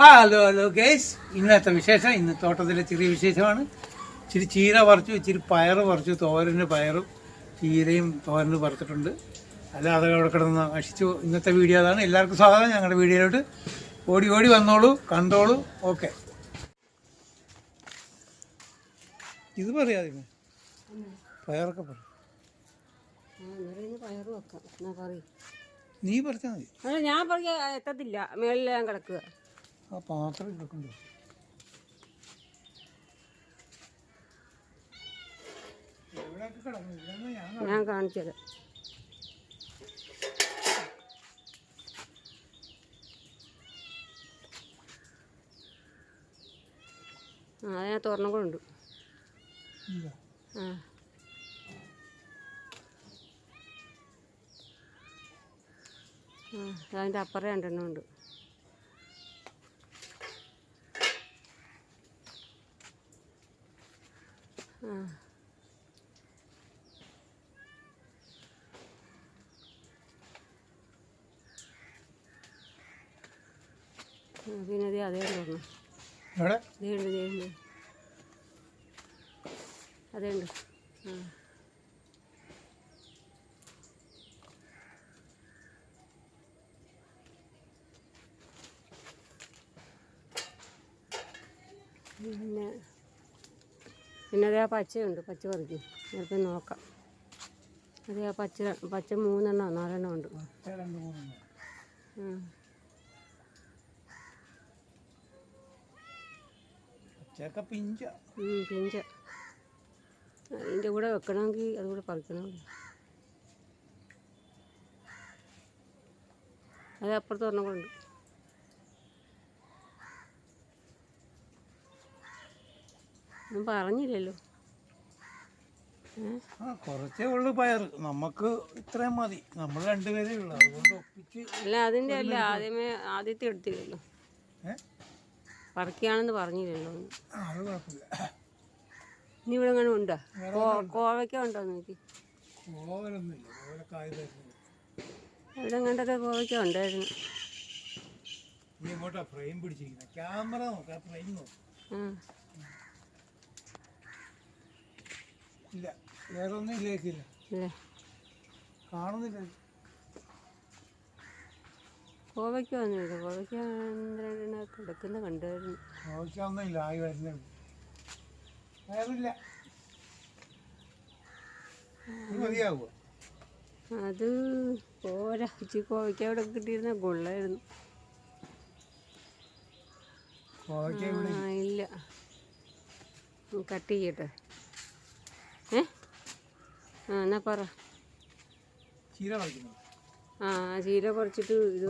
ആ hello hello guys ഇന്നത്തെ വിശേഷം. ഇന്ന് തോട്ടത്തിലെ ചെറിയ വിശേഷമാണ്. ഇച്ചിരി ചീര പറിച്ചു ഇച്ചിരി പയർ പറിച്ചു തോരന് പയറും ചീരയും തോരന് പറിച്ചിട്ടുണ്ട്. അല്ലാതെ അവിടെ കിടന്ന് നശിച്ചു ഇന്നത്തെ വീഡിയോ അതാണ്. എല്ലാവർക്കും സ്വാഗതം. ഞങ്ങളുടെ വീഡിയോയിലോട്ട് ഓടി ഓടി വന്നോളൂ കണ്ടോളൂ. ഓക്കെ. ഇത് പറയാതെ പയറൊക്കെ പറ. പയറ് വെക്കാം. എന്നാ കറി നീ പറഞ്ഞാ മതി. ഞാൻ പറയാ എത്തത്തില്ല. മേളിലെല്ലാം കിടക്കുക. ആ പാത്രം കിടക്കുന്നു? ഞാൻ കാണിച്ചത് ആ അതിനകത്ത് ഒരെണ്ണം കൂടെ ഉണ്ട്. ആ. അതിന്റെ അപ്പുറം രണ്ടെണ്ണം ഉണ്ട് ആ ആ, പിന്നെ അതേ ഉണ്ട് ആ. പിന്നെ പിന്നെ അതേ ആ പച്ചയുണ്ട് പച്ച പറിക്കും. നേരത്തെ നോക്കാം. അതേ ആ പച്ച പച്ച മൂന്നെണ്ണോ നാലെണ്ണം ഉണ്ട്. പിഞ്ച. പിഞ്ച. അതിന്റെ കൂടെ വെക്കണമെങ്കിൽ അതുകൂടെ പറിക്കണം. അത് അപ്പുറത്ത് ഒരെണ്ണം കൂടെ ഉണ്ട്. ഒന്നും പറഞ്ഞില്ലല്ലോ. കുറച്ചേ ഉള്ളു പയർ നമുക്ക് ഇത്രയും മതി. നമ്മൾ രണ്ടുപേരേ ഉള്ളു. അതുകൊണ്ട് ഒപ്പിച്ച് അല്ല അതിന്റെ അല്ല ആദ്യമേ ആദ്യത്തെ എടുത്തില്ലല്ലോ. പറിക്കുകയാണെന്ന് പറഞ്ഞില്ലല്ലോ അത് കുഴപ്പമില്ല. ഇനി ഇവിടെ അങ്ങനെ ഉണ്ടോ? കോവയ്ക്ക ഉണ്ടോ നോക്കി? ഇവിടെ കണ്ടൊക്കെ കോവയ്ക്ക ഉണ്ടായിരുന്നു. നീ എങ്ങോട്ടാ? ഫ്രെയിം പിടിച്ചിരിക്കുന്നത് ക്യാമറ നോക്കാം ഫ്രെയിം നോക്കാം ആ ഇല്ല. വേറെ ഒന്നും ഇല്ലേക്കില്ല കാണുന്നില്ല. കോവയ്ക്ക ഒന്നുമില്ല കോവയ്ക്ക കിടക്കുന്ന കണ്ടായിരുന്നു. നോക്കിയൊന്നും ഒന്നുമില്ല ആയി വരുന്നേ വേറില്ല. ഇത് മതിയാവുക അത് പോരാ. കോവയ്ക്ക അവിടെ കിട്ടിയിരുന്ന കൊള്ളായിരുന്നു. കോവയ്ക്ക ഇല്ല. കട്ട് ചെയ്യട്ടെ. ഏ? ആ എന്നാ പറ. ആ ചീര പറിച്ചിട്ട് ഇത്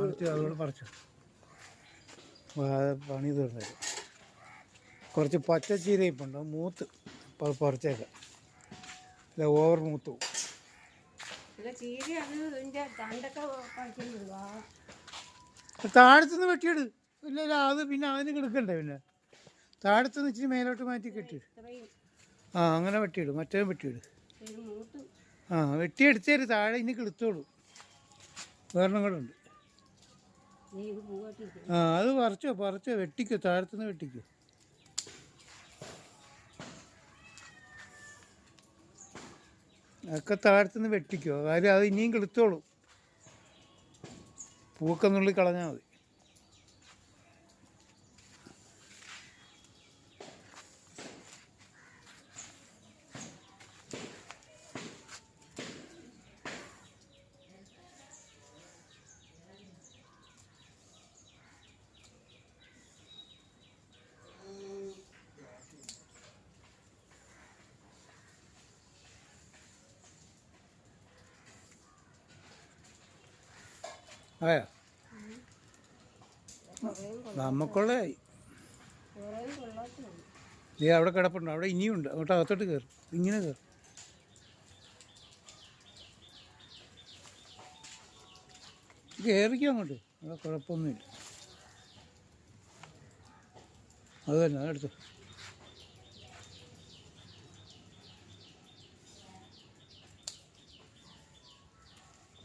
പണി തീർന്നത് കുറച്ച് പച്ച ചീര ഇപ്പം അത് മൂത്ത് പറിച്ചേക്കാം. അല്ല ഓവർ മൂത്ത്. പോകും താഴത്തുനിന്ന് വെട്ടിയിട്. ഇല്ല ഇല്ല അത് പിന്നെ അതിന് കിടക്കണ്ടേ പിന്നെ? താഴത്തുനിന്ന് ഇച്ചിരി മേലോട്ട് മാറ്റി കെട്ടി. ഇത്രയും ആ അങ്ങനെ വെട്ടിയിടും. മറ്റേ വെട്ടിയിടും. ആ വെട്ടിയെടുത്തേര് താഴെ ഇനി കിളുത്തോളൂ. വേറെണ്ണം കൂടെ ഉണ്ട് ആ അത് പറിച്ചോ പറിച്ചോ. വെട്ടിക്കോ താഴത്തുനിന്ന് വെട്ടിക്കോ. ഒക്കെ താഴത്തുനിന്ന് വെട്ടിക്കോ. കാര്യം അത് ഇനിയും കിളുത്തോളൂ. പൂക്ക നുള്ളി കളഞ്ഞാൽ മതി. ആയോ നമുക്കുള്ളതായി നീ അവിടെ കിടപ്പുണ്ട്. അവിടെ ഇനിയുണ്ട് അങ്ങോട്ട് അകത്തോട്ട് കയറി ഇങ്ങനെ കയറി കയറിക്കോ അങ്ങോട്ട്. അവിടെ കുഴപ്പമൊന്നുമില്ല. അത് തന്നെ അതെടുത്തു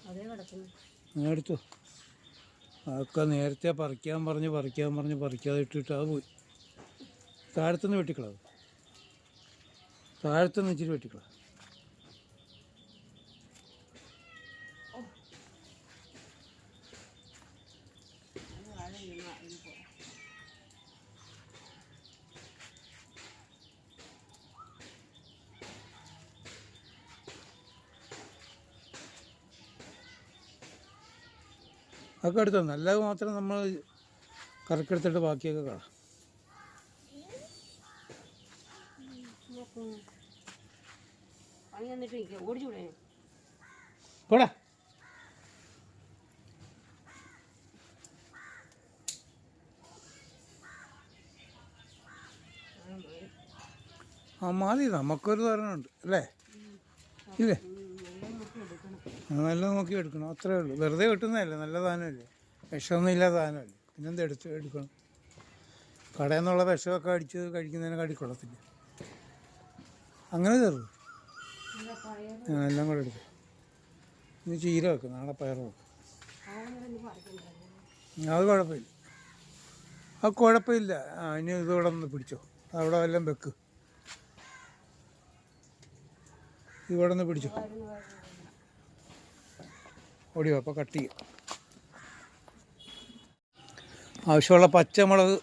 അതേ കിടക്കുന്നു. അതെടുത്തു അതൊക്കെ നേരത്തെ പറിക്കാൻ പറഞ്ഞ് പറിക്കാൻ പറഞ്ഞ് പറിക്കാതെ ഇട്ടിട്ട് അത് പോയി. താഴത്തുനിന്ന് വെട്ടിക്കളാവും താഴത്തുനിന്ന് ഇച്ചിരി വെട്ടിക്കള. അതൊക്കെ എടുത്തു? നല്ലത് മാത്രം നമ്മൾ കറക്കെടുത്തിട്ട് ബാക്കിയൊക്കെ കാണാം. പോടാ. ആ മതി നമുക്കൊരു തരണമുണ്ട് അല്ലേ? ഇല്ലേ? നല്ല നോക്കി എടുക്കണം. അത്രേ ഉള്ളൂ. വെറുതെ കിട്ടുന്നതല്ലേ നല്ല സാധനമല്ലേ? വിഷമൊന്നും ഇല്ലാത്ത സാധനമല്ലേ? പിന്നെന്ത് എടുത്ത് എടുക്കണം? കടയിൽ നിന്നുള്ള വിഷമൊക്കെ അടിച്ച് കഴിക്കുന്നതിനെ കടിക്കൊള്ളത്തില്ല അങ്ങനെ ആ, എല്ലാം കൂടെ എടുക്കും. ഇനി ചീര വെക്കും. നാളെ പയർ വെക്കും. അത് കുഴപ്പമില്ല. അത് കുഴപ്പമില്ല. ആ ഇനി ഇതോടെ ഒന്ന് പിടിച്ചോ. അവിടെ എല്ലാം വെക്ക്. ഇവിടെ നിന്ന് പിടിച്ചോ. ഓടിയോ അപ്പോൾ കട്ട് ചെയ്യാം. ആവശ്യമുള്ള പച്ചമുളക്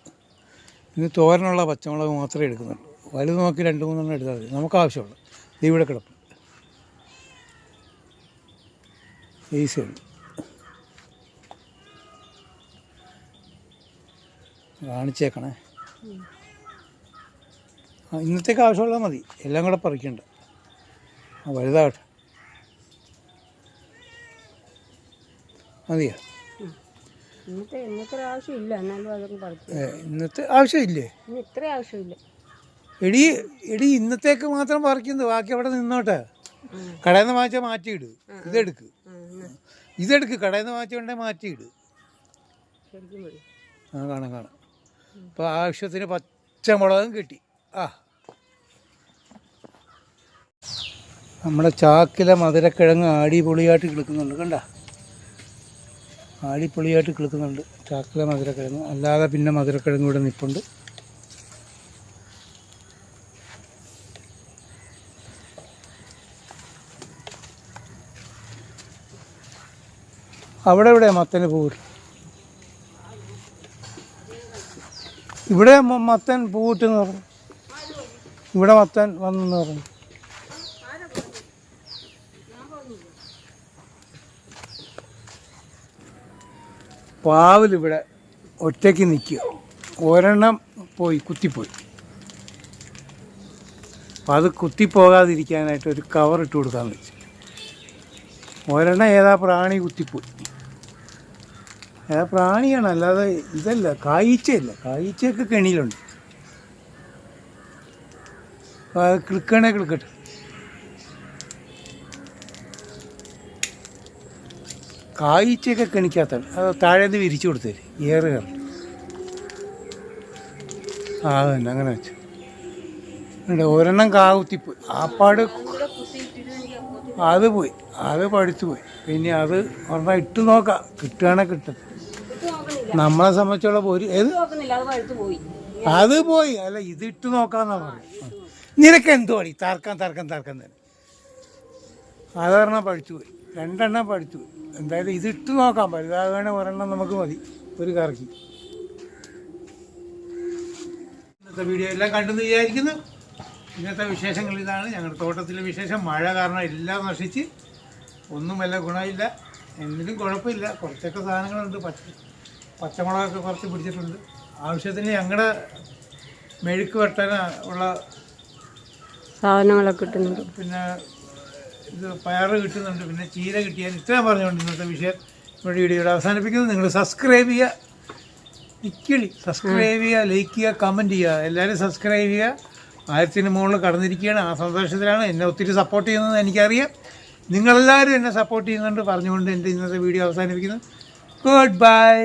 ഇനി തോരനുള്ള പച്ചമുളക് മാത്രമേ എടുക്കുന്നുള്ളൂ. വലുത് നോക്കി രണ്ട് മൂന്നെണ്ണം എടുത്താൽ മതി. നമുക്ക് ആവശ്യമുള്ള. ഇത് ഇവിടെ കിടപ്പ് ഈസി ഉണ്ട് കാണിച്ചേക്കണേ. ഇന്നത്തേക്ക് ആവശ്യമുള്ളത് മതി. എല്ലാം കൂടെ പറിക്കണ്ട. വലുതാകട്ടെ. മതിയോ? ഇന്നത്തെ ഇന്നത്തെ ആവശ്യമില്ല എന്നാലും അതൊക്കെ പറിച്ചു ഏ, ഇന്നത്തെ ആവശ്യമില്ലേ? ഇന്ന് ഇത്ര ആവശ്യമില്ല. എടി എടി ഇന്നത്തേക്ക് മാത്രം പറിക്കുന്നത് ബാക്കി അവിടെ നിന്നോട്ടെ. കടയിൽ നിന്ന് വാങ്ങിച്ചാൽ മാറ്റിയിട്. ഇതെടുക്ക്. ഇതെടുക്ക്. കടയിൽ നിന്ന് വാങ്ങിച്ചുകൊണ്ടേ മാറ്റിയിട്. ശരിക്കും മതി. ആ കാണാം കാണാം. അപ്പോൾ ആവശ്യത്തിന് പച്ചമുളകും കിട്ടി. ആ. നമ്മുടെ ചാക്കിലെ മധുരക്കിഴങ്ങ് ആടിപൊളിയായിട്ട് കിടക്കുന്നുണ്ട്. കണ്ട? ആടിപ്പൊളിയായിട്ട് കിളുക്കുന്നുണ്ട്. ചാക്കല മധുരക്കിഴങ്ങ്. അല്ലാതെ പിന്നെ മധുരക്കിഴങ്ങ് ഇവിടെ നിൽപ്പുണ്ട് അവിടെ ഇവിടെ മത്തന് പൂവിട്ട് ഇവിടെ മത്തൻ പൂവിട്ടെന്ന് പറഞ്ഞു ഇവിടെ മത്തൻ വന്നെന്ന് പറഞ്ഞു പാവലിവിടെ ഒറ്റയ്ക്ക് നിൽക്കുക. ഒരെണ്ണം പോയി കുത്തിപ്പോയി. അപ്പം അത് കുത്തിപ്പോകാതിരിക്കാനായിട്ട് ഒരു കവർ ഇട്ട് കൊടുക്കാമെന്ന് വെച്ചു. ഒരെണ്ണം ഏതാ പ്രാണി കുത്തിപ്പോയി. ഏതാ പ്രാണിയാണ് അല്ലാതെ ഇതല്ല കായ്ച്ചയല്ല കായ്ച്ചയൊക്കെ കെണിയിലുണ്ട്. അത് കിളിക്കണേ കിളിക്കട്ടെ കായ്ച്ചയൊക്കെ കിണിക്കാത്ത അത് താഴെ നിന്ന് വിരിച്ചു കൊടുത്തേര് ഏറ് കയറി ആ തന്നെ അങ്ങനെ വെച്ചു. ഒരെണ്ണം കാ കുത്തിപ്പോയി ആപ്പാട് അത് പോയി. അത് പഴുത്തു പോയി. പിന്നെ അത് ഒരെണ്ണം ഇട്ട് നോക്കാം. കിട്ടുകയാണെങ്കിൽ കിട്ടും. നമ്മളെ സംബന്ധിച്ചുള്ള പോരി ഏത്? അത് പോയി. അല്ല ഇത് ഇട്ട് നോക്കാന്നാ പറയും നിനക്ക് എന്തോ അടി? തർക്കം തർക്കം തർക്കം തന്നെ. അതൊരെണ്ണം പഠിച്ചു പോയി. രണ്ടെണ്ണം പഠിച്ചു. എന്തായാലും ഇത് ഇട്ട് നോക്കാം. വലുതാകണ ഒരെണ്ണം നമുക്ക് മതി. ഒരു കറക്കി. ഇന്നത്തെ വീഡിയോ എല്ലാം കണ്ടെന്ന് വിചാരിക്കുന്നു. ഇന്നത്തെ വിശേഷങ്ങൾ ഇതാണ്. ഞങ്ങളുടെ തോട്ടത്തിലെ വിശേഷം മഴ കാരണം എല്ലാം നശിച്ച്. ഒന്നും വല്ല ഗുണമില്ല. എന്തിനും കുഴപ്പമില്ല. കുറച്ചൊക്കെ സാധനങ്ങളുണ്ട്. പച്ച പച്ചമുളകൊക്കെ കുറച്ച് പിടിച്ചിട്ടുണ്ട്. ആവശ്യത്തിന് ഞങ്ങളുടെ മെഴുക്ക് വെട്ടന ഉള്ള സാധനങ്ങളൊക്കെ കിട്ടുന്നുണ്ട് പിന്നെ ഇത് പയറ് കിട്ടുന്നുണ്ട് പിന്നെ ചീര കിട്ടിയാൽ ഇത്രയും പറഞ്ഞുകൊണ്ട് ഇന്നത്തെ വിഷയം ഇവിടെ വീഡിയോ അവസാനിപ്പിക്കുന്നത് നിങ്ങൾ സബ്സ്ക്രൈബ് ചെയ്യുക. ഇക്കിളി സബ്സ്ക്രൈബ് ചെയ്യുക ലൈക്ക് ചെയ്യുക കമന്റ് ചെയ്യുക. എല്ലാവരും സബ്സ്ക്രൈബ് ചെയ്യുക. ആയിരത്തിന് മുകളിൽ കടന്നിരിക്കുകയാണ്. ആ സന്തോഷത്തിലാണ് എന്നെ ഒത്തിരി സപ്പോർട്ട് ചെയ്യുന്നത് എനിക്കറിയാം. നിങ്ങളെല്ലാവരും എന്നെ സപ്പോർട്ട് ചെയ്യുന്നുണ്ട് പറഞ്ഞുകൊണ്ട് എന്റെ ഇന്നത്തെ വീഡിയോ അവസാനിപ്പിക്കുന്നു. Good bye